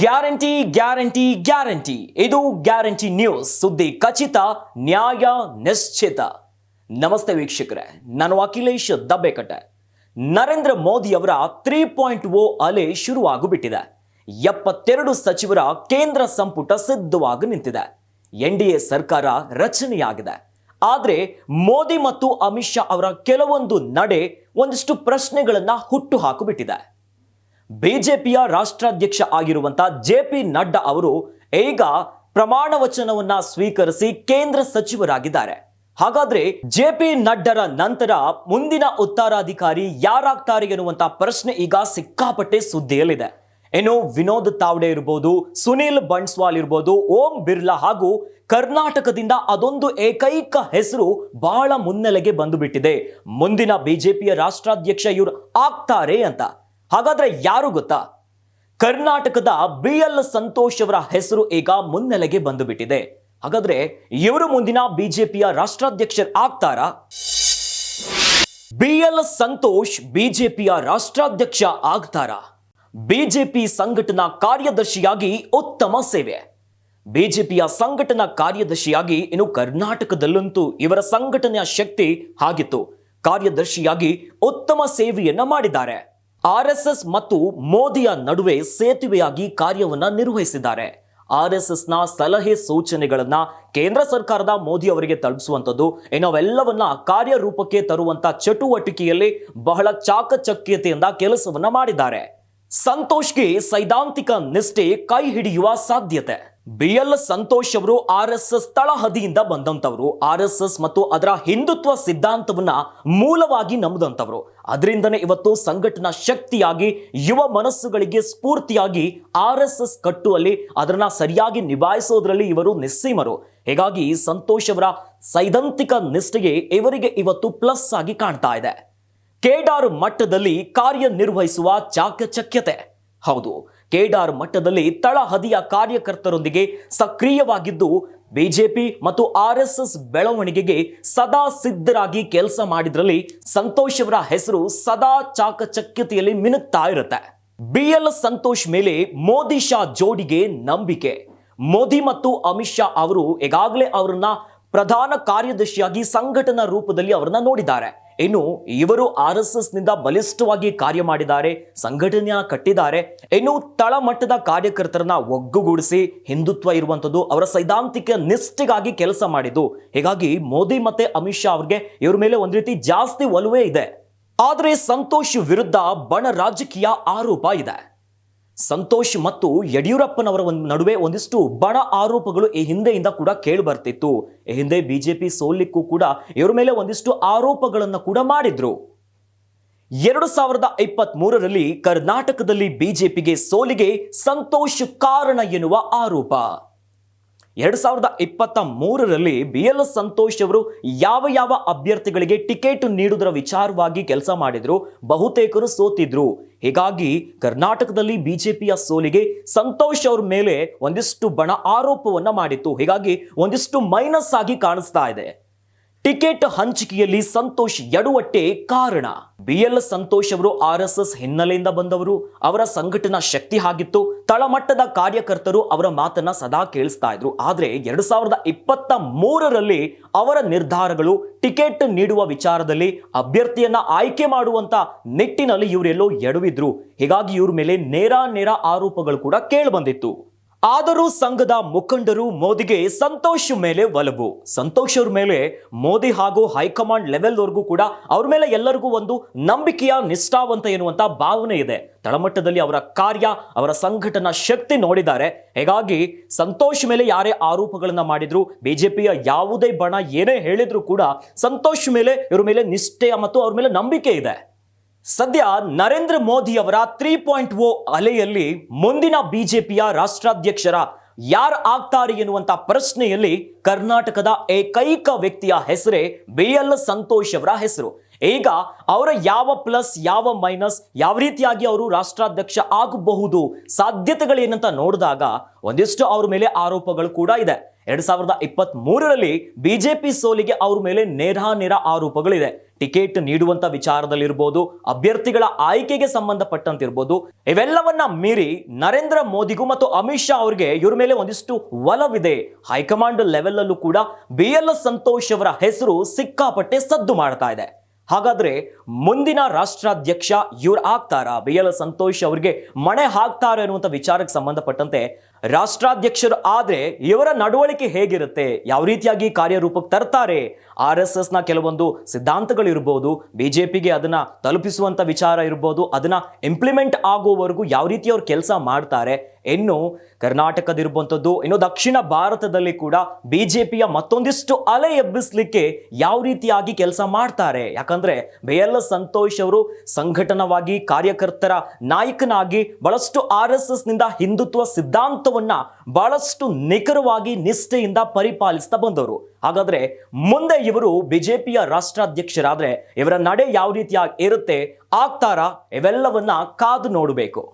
Guarantee guarantee guarantee. ಇದು guarantee news. ಸುದ್ದಿ ಖಚಿತ, ನ್ಯಾಯ ನಿಶ್ಚಿತ. ನಮಸ್ತೆ ವೀಕ್ಷಕರೇ, ನಾನು ಅಖಿಲೇಶ್ ದಬ್ಬೆಕಟ್ಟೆ. ನರೇಂದ್ರ ಮೋದಿ ಅವರ ತ್ರೀ ಪಾಯಿಂಟ್ ಓ ಅಲೆ ಶುರುವಾಗುಬಿಟ್ಟಿದೆ. ಎಪ್ಪತ್ತೆರಡು ಸಚಿವರ ಕೇಂದ್ರ ಸಂಪುಟ ಸಿದ್ಧವಾಗಿ ನಿಂತಿದೆ. ಎನ್ ಡಿ ಎ ಸರ್ಕಾರ ರಚನೆಯಾಗಿದೆ. ಆದರೆ ಮೋದಿ ಮತ್ತು ಅಮಿತ್ ಶಾ ಅವರ ಕೆಲವೊಂದು ನಡೆ ಒಂದಿಷ್ಟು ಪ್ರಶ್ನೆಗಳನ್ನು ಹುಟ್ಟು ಹಾಕುಬಿಟ್ಟಿದೆ. ಬಿಜೆಪಿಯ ರಾಷ್ಟ್ರಾಧ್ಯಕ್ಷ ಆಗಿರುವಂಥ ಜೆ ಪಿ ನಡ್ಡಾ ಅವರು ಈಗ ಪ್ರಮಾಣ ವಚನವನ್ನ ಸ್ವೀಕರಿಸಿ ಕೇಂದ್ರ ಸಚಿವರಾಗಿದ್ದಾರೆ. ಹಾಗಾದ್ರೆ ಜೆ ಪಿ ನಡ್ಡರ ನಂತರ ಮುಂದಿನ ಉತ್ತರಾಧಿಕಾರಿ ಯಾರಾಗ್ತಾರೆ ಎನ್ನುವಂತ ಪ್ರಶ್ನೆ ಈಗ ಸಿಕ್ಕಾಪಟ್ಟೆ ಸುದ್ದಿಯಲ್ಲಿದೆ. ಏನು ವಿನೋದ್ ತಾವಡೆ ಇರ್ಬೋದು, ಸುನೀಲ್ ಬನ್ಸ್ವಾಲ್ ಇರ್ಬೋದು, ಓಂ ಬಿರ್ಲಾ ಹಾಗೂ ಕರ್ನಾಟಕದಿಂದ ಅದೊಂದು ಏಕೈಕ ಹೆಸರು ಬಹಳ ಮುನ್ನೆಲೆಗೆ ಬಂದು ಬಿಟ್ಟಿದೆ ಮುಂದಿನ ಬಿಜೆಪಿಯ ರಾಷ್ಟ್ರಾಧ್ಯಕ್ಷ ಇವರು ಆಗ್ತಾರೆ ಅಂತ. ಹಾಗಾದ್ರೆ ಯಾರು ಗೊತ್ತಾ? ಕರ್ನಾಟಕದ ಬಿ ಎಲ್ ಸಂತೋಷ್ ಅವರ ಹೆಸರು ಈಗ ಮುನ್ನೆಲೆಗೆ ಬಂದು ಬಿಟ್ಟಿದೆ ಹಾಗಾದ್ರೆ ಇವರು ಮುಂದಿನ ಬಿಜೆಪಿಯ ರಾಷ್ಟ್ರಾಧ್ಯಕ್ಷರು ಆಗ್ತಾರಾ? ಬಿ ಎಲ್ ಸಂತೋಷ್ ಬಿಜೆಪಿಯ ರಾಷ್ಟ್ರಾಧ್ಯಕ್ಷ ಆಗ್ತಾರಾ? ಬಿಜೆಪಿ ಸಂಘಟನಾ ಕಾರ್ಯದರ್ಶಿಯಾಗಿ ಉತ್ತಮ ಸೇವೆ. ಬಿಜೆಪಿಯ ಸಂಘಟನಾ ಕಾರ್ಯದರ್ಶಿಯಾಗಿ ಇನ್ನು ಕರ್ನಾಟಕದಲ್ಲಂತೂ ಇವರ ಸಂಘಟನೆಯ ಶಕ್ತಿ ಆಗಿತ್ತು ಕಾರ್ಯದರ್ಶಿಯಾಗಿ ಉತ್ತಮ ಸೇವೆಯನ್ನ ಮಾಡಿದ್ದಾರೆ. ಆರ್ ಎಸ್ ಎಸ್ ಮತ್ತು ಮೋದಿಯ ನಡುವೆ ಸೇತುವೆಯಾಗಿ ಕಾರ್ಯವನ್ನು ನಿರ್ವಹಿಸಿದ್ದಾರೆ. ಆರ್ ಎಸ್ ಎಸ್ನ ಸಲಹೆ ಸೂಚನೆಗಳನ್ನ ಕೇಂದ್ರ ಸರ್ಕಾರದ ಮೋದಿ ಅವರಿಗೆ ತಲುಪಿಸುವಂಥದ್ದು, ಇನ್ನು ಅವೆಲ್ಲವನ್ನ ಕಾರ್ಯರೂಪಕ್ಕೆ ತರುವಂತ ಚಟುವಟಿಕೆಯಲ್ಲಿ ಬಹಳ ಚಾಕಚಕ್ಯತೆಯಿಂದ ಕೆಲಸವನ್ನ ಮಾಡಿದ್ದಾರೆ. ಸಂತೋಷ್ಗೆ ಸೈದ್ಧಾಂತಿಕ ನಿಷ್ಠೆ ಕೈ ಹಿಡಿಯುವ ಸಾಧ್ಯತೆ. ಬಿ ಎಲ್ ಸಂತೋಷ್ ಅವರು ಆರ್ ಎಸ್ ಎಸ್ ತಳಹದಿಯಿಂದ ಬಂದಂತವರು ಆರ್ ಎಸ್ ಎಸ್ ಮತ್ತು ಅದರ ಹಿಂದುತ್ವ ಸಿದ್ಧಾಂತವನ್ನ ಮೂಲವಾಗಿ ನಂಬದಂತವರು ಅದರಿಂದನೇ ಇವತ್ತು ಸಂಘಟನಾ ಶಕ್ತಿಯಾಗಿ, ಯುವ ಮನಸ್ಸುಗಳಿಗೆ ಸ್ಫೂರ್ತಿಯಾಗಿ ಆರ್ ಎಸ್ ಎಸ್ ಕಟ್ಟುವಲ್ಲಿ ಅದನ್ನ ಸರಿಯಾಗಿ ನಿಭಾಯಿಸೋದ್ರಲ್ಲಿ ಇವರು ನಿಸ್ಸೀಮರು. ಹೀಗಾಗಿ ಸಂತೋಷ್ ಅವರ ಸೈದ್ಧಾಂತಿಕ ನಿಷ್ಠೆಗೆ ಇವರಿಗೆ ಇವತ್ತು ಪ್ಲಸ್ ಆಗಿ ಕಾಣ್ತಾ ಇದೆ. ಕೇಡಾರ್ ಮಟ್ಟದಲ್ಲಿ ಕಾರ್ಯನಿರ್ವಹಿಸುವ ಚಾಕಚಕ್ಯತೆ. ಹೌದು ಕೇಡಾರ್ ಮಟ್ಟದಲ್ಲಿ ತಳಹದಿಯ ಕಾರ್ಯಕರ್ತರೊಂದಿಗೆ ಸಕ್ರಿಯವಾಗಿದ್ದು, ಬಿಜೆಪಿ ಮತ್ತು ಆರ್ ಎಸ್ ಎಸ್ ಬೆಳವಣಿಗೆಗೆ ಸದಾ ಸಿದ್ಧರಾಗಿ ಕೆಲಸ ಮಾಡಿದ್ರಲ್ಲಿ ಸಂತೋಷ್ ಅವರ ಹೆಸರು ಸದಾ ಚಾಕಚಕ್ಯತೆಯಲ್ಲಿ ಮಿನುಕ್ತಾ ಇರುತ್ತೆ. ಬಿ ಎಲ್ ಸಂತೋಷ್ ಮೇಲೆ ಮೋದಿ ಶಾ ಜೋಡಿಗೆ ನಂಬಿಕೆ. ಮೋದಿ ಮತ್ತು ಅಮಿತ್ ಶಾ ಅವರು ಈಗಾಗಲೇ ಅವರನ್ನ ಪ್ರಧಾನ ಕಾರ್ಯದರ್ಶಿಯಾಗಿ ಸಂಘಟನಾ ರೂಪದಲ್ಲಿ ಅವರನ್ನ ನೋಡಿದ್ದಾರೆ. ಇನ್ನು ಇವರು ಆರ್ ಎಸ್ ಎಸ್ನಿಂದ ಬಲಿಷ್ಠವಾಗಿ ಕಾರ್ಯ ಮಾಡಿದ್ದಾರೆ, ಸಂಘಟನೆಯ ಕಟ್ಟಿದ್ದಾರೆ. ಇನ್ನು ತಳಮಟ್ಟದ ಕಾರ್ಯಕರ್ತರನ್ನ ಒಗ್ಗುಗೂಡಿಸಿ ಹಿಂದುತ್ವ ಇರುವಂತದ್ದು ಅವರ ಸೈದ್ಧಾಂತಿಕ ನಿಷ್ಠೆಗಾಗಿ ಕೆಲಸ ಮಾಡಿದ್ದು. ಹೀಗಾಗಿ ಮೋದಿ ಮತ್ತೆ ಅಮಿತ್ ಶಾ ಅವ್ರಿಗೆ ಇವ್ರ ಮೇಲೆ ಒಂದ್ ರೀತಿ ಜಾಸ್ತಿ ಒಲವೇ ಇದೆ. ಆದರೆ ಸಂತೋಷ್ ವಿರುದ್ಧ ಬಣ ರಾಜಕೀಯ ಆರೋಪ ಇದೆ. ಸಂತೋಷ್ ಮತ್ತು ಯಡಿಯೂರಪ್ಪನವರ ಒಂದು ನಡುವೆ ಒಂದಿಷ್ಟು ಬಡ ಆರೋಪಗಳು ಈ ಹಿಂದೆಯಿಂದ ಕೂಡ ಕೇಳಿ ಬರ್ತಿತ್ತು. ಈ ಹಿಂದೆ ಬಿಜೆಪಿ ಸೋಲಿಕ್ಕೂ ಕೂಡ ಇವರ ಮೇಲೆ ಒಂದಿಷ್ಟು ಆರೋಪಗಳನ್ನು ಕೂಡ ಮಾಡಿದ್ರು. ಎರಡು ಸಾವಿರದ ಇಪ್ಪತ್ತ್ ಮೂರರಲ್ಲಿ ಕರ್ನಾಟಕದಲ್ಲಿ ಬಿಜೆಪಿಗೆ ಸೋಲಿಗೆ ಸಂತೋಷ್ ಕಾರಣ ಎನ್ನುವ ಆರೋಪ. ಎರಡ್ ಸಾವಿರದ ಇಪ್ಪತ್ತ ಮೂರರಲ್ಲಿ ಬಿ ಎಲ್ ಸಂತೋಷ್ ಅವರು ಯಾವ ಯಾವ ಅಭ್ಯರ್ಥಿಗಳಿಗೆ ಟಿಕೆಟ್ ನೀಡುವುದರ ವಿಚಾರವಾಗಿ ಕೆಲಸ ಮಾಡಿದ್ರು, ಬಹುತೇಕರು ಸೋತಿದ್ರು. ಹೀಗಾಗಿ ಕರ್ನಾಟಕದಲ್ಲಿ ಬಿಜೆಪಿಯ ಸೋಲಿಗೆ ಸಂತೋಷ್ ಅವ್ರ ಮೇಲೆ ಒಂದಿಷ್ಟು ಬಣ ಆರೋಪವನ್ನ ಮಾಡಿತ್ತು. ಹೀಗಾಗಿ ಒಂದಿಷ್ಟು ಮೈನಸ್ ಆಗಿ ಕಾಣಿಸ್ತಾ ಇದೆ. ಟಿಕೆಟ್ ಹಂಚಿಕೆಯಲ್ಲಿ ಸಂತೋಷ್ ಎಡುವಟ್ಟೆ ಕಾರಣ. ಬಿ ಎಲ್ ಸಂತೋಷ್ ಅವರು ಆರ್ ಎಸ್ ಎಸ್ ಹಿನ್ನೆಲೆಯಿಂದ ಬಂದವರು. ಅವರ ಸಂಘಟನಾ ಶಕ್ತಿ ಆಗಿತ್ತು. ತಳಮಟ್ಟದ ಕಾರ್ಯಕರ್ತರು ಅವರ ಮಾತನ್ನ ಸದಾ ಕೇಳಿಸ್ತಾ ಇದ್ರು. ಆದ್ರೆ ಎರಡ್ ಸಾವಿರದ ಇಪ್ಪತ್ತ ಮೂರರಲ್ಲಿ ಅವರ ನಿರ್ಧಾರಗಳು, ಟಿಕೆಟ್ ನೀಡುವ ವಿಚಾರದಲ್ಲಿ ಅಭ್ಯರ್ಥಿಯನ್ನ ಆಯ್ಕೆ ಮಾಡುವಂತ ನಿಟ್ಟಿನಲ್ಲಿ ಇವರೆಲ್ಲೋ ಎಡವಿದ್ರು ಹೀಗಾಗಿ ಇವ್ರ ಮೇಲೆ ನೇರ ನೇರ ಆರೋಪಗಳು ಕೂಡ ಕೇಳಿಬಂದಿತ್ತು ಆದರೂ ಸಂಘದ ಮುಖಂಡರು ಮೋದಿಗೆ ಸಂತೋಷ್ ಮೇಲೆ ಒಲವು. ಸಂತೋಷ್ ಅವ್ರ ಮೇಲೆ ಮೋದಿ ಹಾಗೂ ಹೈಕಮಾಂಡ್ ಲೆವೆಲ್ವರೆಗೂ ಕೂಡ ಅವ್ರ ಮೇಲೆ ಎಲ್ಲರಿಗೂ ಒಂದು ನಂಬಿಕೆಯ ನಿಷ್ಠಾವಂತ ಎನ್ನುವಂತ ಭಾವನೆ ಇದೆ. ತಳಮಟ್ಟದಲ್ಲಿ ಅವರ ಕಾರ್ಯ, ಅವರ ಸಂಘಟನಾ ಶಕ್ತಿ ನೋಡಿದ್ದಾರೆ. ಹೀಗಾಗಿ ಸಂತೋಷ್ ಮೇಲೆ ಯಾರೇ ಆರೋಪಗಳನ್ನ ಮಾಡಿದ್ರು, ಬಿಜೆಪಿಯ ಯಾವುದೇ ಬಣ ಏನೇ ಹೇಳಿದ್ರು ಕೂಡ ಸಂತೋಷ್ ಮೇಲೆ ಇವ್ರ ಮೇಲೆ ನಿಷ್ಠೆ ಮತ್ತು ಅವ್ರ ಮೇಲೆ ನಂಬಿಕೆ ಇದೆ. ಸದ್ಯ ನರೇಂದ್ರ ಮೋದಿ ಅವರ ತ್ರೀ ಪಾಯಿಂಟ್ ಓ ಅಲೆಯಲ್ಲಿ ಮುಂದಿನ ಬಿಜೆಪಿಯ ರಾಷ್ಟ್ರಾಧ್ಯಕ್ಷರ ಯಾರು ಆಗ್ತಾರೆ ಎನ್ನುವಂತ ಪ್ರಶ್ನೆಯಲ್ಲಿ ಕರ್ನಾಟಕದ ಏಕೈಕ ವ್ಯಕ್ತಿಯ ಹೆಸರೇ ಬಿ ಎಲ್ ಸಂತೋಷ್ ಅವರ ಹೆಸರು. ಈಗ ಅವರ ಯಾವ ಪ್ಲಸ್, ಯಾವ ಮೈನಸ್, ಯಾವ ರೀತಿಯಾಗಿ ಅವರು ರಾಷ್ಟ್ರಾಧ್ಯಕ್ಷ ಆಗಬಹುದು, ಸಾಧ್ಯತೆಗಳೇನಂತ ನೋಡಿದಾಗ ಒಂದಿಷ್ಟು ಅವರ ಮೇಲೆ ಆರೋಪಗಳು ಕೂಡ ಇದೆ. ಎರಡ್ ಸಾವಿರದ ಇಪ್ಪತ್ತ್ ಮೂರರಲ್ಲಿ ಬಿಜೆಪಿ ಸೋಲಿಗೆ ಅವರ ಮೇಲೆ ನೇರ ನೇರ ಆರೋಪಗಳಿದೆ. ಟಿಕೆಟ್ ನೀಡುವಂತ ವಿಚಾರದಲ್ಲಿರ್ಬೋದು, ಅಭ್ಯರ್ಥಿಗಳ ಆಯ್ಕೆಗೆ ಸಂಬಂಧಪಟ್ಟಂತಿರ್ಬೋದು, ಇವೆಲ್ಲವನ್ನ ಮೀರಿ ನರೇಂದ್ರ ಮೋದಿಗೂ ಮತ್ತು ಅಮಿತ್ ಶಾ ಅವರಿಗೆ ಇವ್ರ ಮೇಲೆ ಒಂದಿಷ್ಟು ಒಲವಿದೆ. ಹೈಕಮಾಂಡ್ ಲೆವೆಲ್ ಅಲ್ಲೂ ಕೂಡ ಬಿ ಎಲ್ ಸಂತೋಷ್ ಅವರ ಹೆಸರು ಸಿಕ್ಕಾಪಟ್ಟೆ ಸದ್ದು ಮಾಡ್ತಾ ಇದೆ. ಹಾಗಾದ್ರೆ ಮುಂದಿನ ರಾಷ್ಟ್ರಾಧ್ಯಕ್ಷ ಇವ್ರು ಆಗ್ತಾರಾ? ಬಿ ಎಲ್ ಸಂತೋಷ್ ಅವರಿಗೆ ಮಣೆ ಹಾಕ್ತಾರ ಅನ್ನುವಂಥ ವಿಚಾರಕ್ಕೆ ಸಂಬಂಧಪಟ್ಟಂತೆ ರಾಷ್ಟ್ರಾಧ್ಯಕ್ಷರು ಆದರೆ ಇವರ ನಡವಳಿಕೆ ಹೇಗಿರುತ್ತೆ? ಯಾವ ರೀತಿಯಾಗಿ ಕಾರ್ಯರೂಪಕ್ಕೆ ತರ್ತಾರೆ ಆರ್ ಎಸ್ ಎಸ್ನ ಕೆಲವೊಂದು ಸಿದ್ಧಾಂತಗಳಿರ್ಬೋದು ಬಿ ಜೆ ಪಿಗೆ ಅದನ್ನು ತಲುಪಿಸುವಂಥ ವಿಚಾರ ಇರ್ಬೋದು, ಅದನ್ನು ಇಂಪ್ಲಿಮೆಂಟ್ ಆಗುವವರೆಗೂ ಯಾವ ರೀತಿ ಅವ್ರು ಕೆಲಸ ಮಾಡ್ತಾರೆ? ಇನ್ನು ಕರ್ನಾಟಕದಿರುವಂಥದ್ದು ಇನ್ನು ದಕ್ಷಿಣ ಭಾರತದಲ್ಲಿ ಕೂಡ ಬಿ ಜೆ ಪಿಯ ಮತ್ತೊಂದಿಷ್ಟು ಅಲೆ ಎಬ್ಬಿಸ್ಲಿಕ್ಕೆ ಯಾವ ರೀತಿಯಾಗಿ ಕೆಲಸ ಮಾಡ್ತಾರೆ? ಯಾಕಂದ್ರೆ ಬಿ ಎಲ್ ಸಂತೋಷ್ ಅವರು ಸಂಘಟನವಾಗಿ ಕಾರ್ಯಕರ್ತರ ನಾಯಕನಾಗಿ ಬಹಳಷ್ಟು ಆರ್ ಎಸ್ ಎಸ್ನಿಂದ ಹಿಂದುತ್ವ ಸಿದ್ಧಾಂತವನ್ನ ಬಹಳಷ್ಟು ನಿಖರವಾಗಿ ನಿಷ್ಠೆಯಿಂದ ಪರಿಪಾಲಿಸ್ತಾ ಬಂದವರು. ಹಾಗಾದ್ರೆ ಮುಂದೆ ಇವರು ಬಿಜೆಪಿಯ ರಾಷ್ಟ್ರಾಧ್ಯಕ್ಷರಾದ್ರೆ ಇವರ ನಡೆ ಯಾವ ರೀತಿಯಾಗಿ ಇರುತ್ತೆ, ಆಗ್ತಾರಾ? ಇವೆಲ್ಲವನ್ನ ಕಾದು ನೋಡಬೇಕು.